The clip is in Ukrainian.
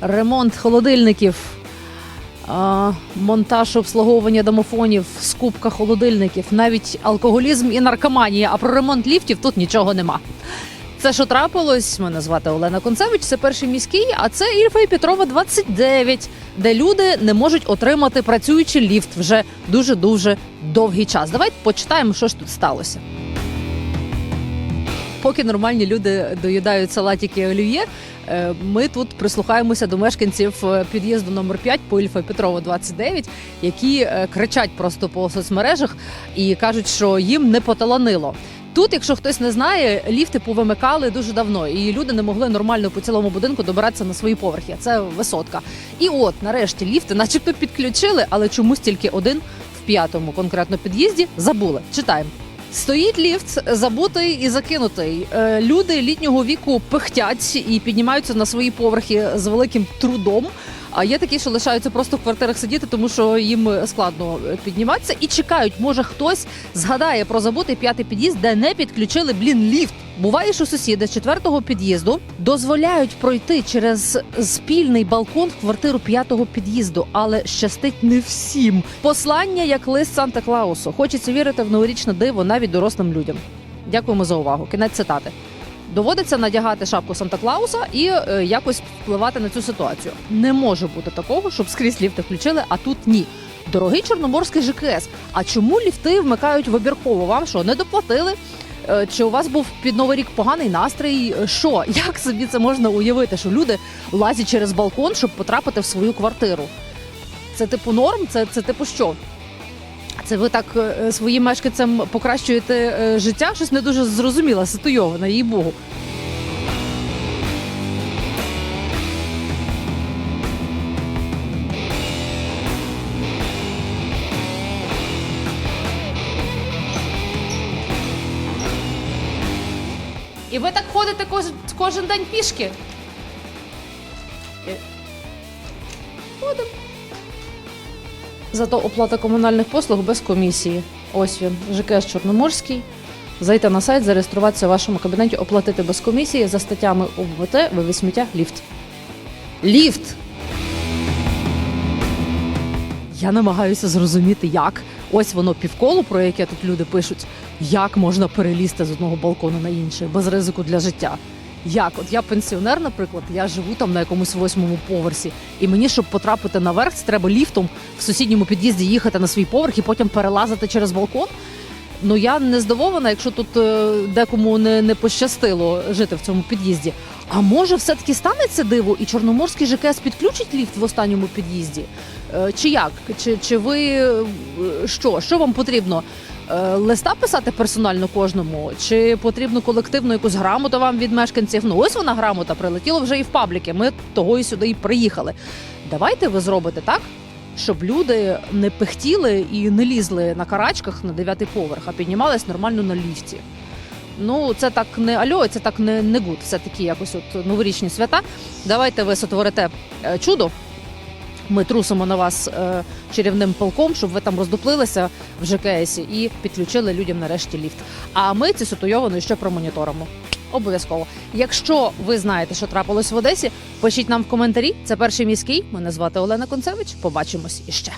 ремонт холодильників, монтаж обслуговування домофонів, скупка холодильників, навіть алкоголізм і наркоманія. А про ремонт ліфтів тут нічого нема. Це що трапилось? Мене звати Олена Концевич. Це перший міський, а це Ільфа і Петрова 29, де люди не можуть отримати працюючий ліфт вже дуже дуже довгий час. Давайте почитаємо, що ж тут сталося. Поки нормальні люди доїдають салатики і олів'є, е, ми тут прислухаємося до мешканців е, під'їзду номер 5 по Ільфа Петрова 29, які е, кричать просто по соцмережах і кажуть, що їм не поталанило. Тут, якщо хтось не знає, ліфти повимикали дуже давно, і люди не могли нормально по цілому будинку добиратися на свої поверхи. Це висотка. І от нарешті ліфти, начебто, підключили, але чомусь тільки один в п'ятому конкретно під'їзді забули. Читаємо. Стоїть ліфт забутий і закинутий. Е, Люди літнього віку пихтять і піднімаються на свої поверхи з великим трудом. А є такі, що лишаються просто в квартирах сидіти, тому що їм складно підніматися і чекають. Може хтось згадає про забутий п'ятий під'їзд, де не підключили блін ліфт. Буває, що сусіди з четвертого під'їзду дозволяють пройти через спільний балкон в квартиру п'ятого під'їзду, але щастить не всім. Послання як лист Санта Клаусу. Хочеться вірити в новорічне диво навіть дорослим людям. Дякуємо за увагу. Кінець цитати. Доводиться надягати шапку Санта Клауса і е, якось впливати на цю ситуацію. Не може бути такого, щоб скрізь ліфти включили, а тут ні. Дорогий чорноморський ЖКС. А чому ліфти вмикають вибірково? Вам що не доплатили? Е, Чи у вас був під новий рік поганий настрій? Що як собі це можна уявити, що люди лазять через балкон, щоб потрапити в свою квартиру? Це типу норм? Це, це типу що? Це ви так е, своїм мешканцям покращуєте е, життя? Щось не дуже зрозуміла, ситуйована, їй богу. І ви так ходите кожен, кожен день пішки? Е, Ходимо. Зато оплата комунальних послуг без комісії. Ось він, ЖКС Чорноморський. Зайти на сайт, зареєструватися в вашому кабінеті, оплатити без комісії за статтями ОВТ, вивіз сміття, ліфт. Ліфт! Я намагаюся зрозуміти, як. Ось воно півколо, про яке тут люди пишуть, як можна перелізти з одного балкону на інший без ризику для життя. Як? От я пенсіонер, наприклад, я живу там на якомусь восьмому поверсі, і мені, щоб потрапити наверх, треба ліфтом в сусідньому під'їзді їхати на свій поверх і потім перелазити через балкон. Ну я не здивована, якщо тут е, декому не, не пощастило жити в цьому під'їзді. А може, все-таки станеться диво, і Чорноморський ЖКС підключить ліфт в останньому під'їзді? Е, Чи як? Чи, чи ви е, що? Що вам потрібно? Е, Листа писати персонально кожному? Чи потрібно колективну якусь грамоту вам від мешканців? Ну ось вона грамота прилетіла вже і в пабліки. Ми того і сюди і приїхали. Давайте ви зробите так, щоб люди не пихтіли і не лізли на карачках на дев'ятий поверх, а піднімались нормально на ліфті. Ну, це так не альо, це так не, не гуд. Все такі якось от новорічні свята. Давайте ви сотворите е, чудо. Ми трусимо на вас е, чарівним полком, щоб ви там роздуплилися в ЖКС і підключили людям нарешті ліфт. А ми цю ситуйовану ще промоніторимо. Обов'язково. Якщо ви знаєте, що трапилось в Одесі, пишіть нам в коментарі. Це перший міський. Мене звати Олена Концевич. Побачимось іще.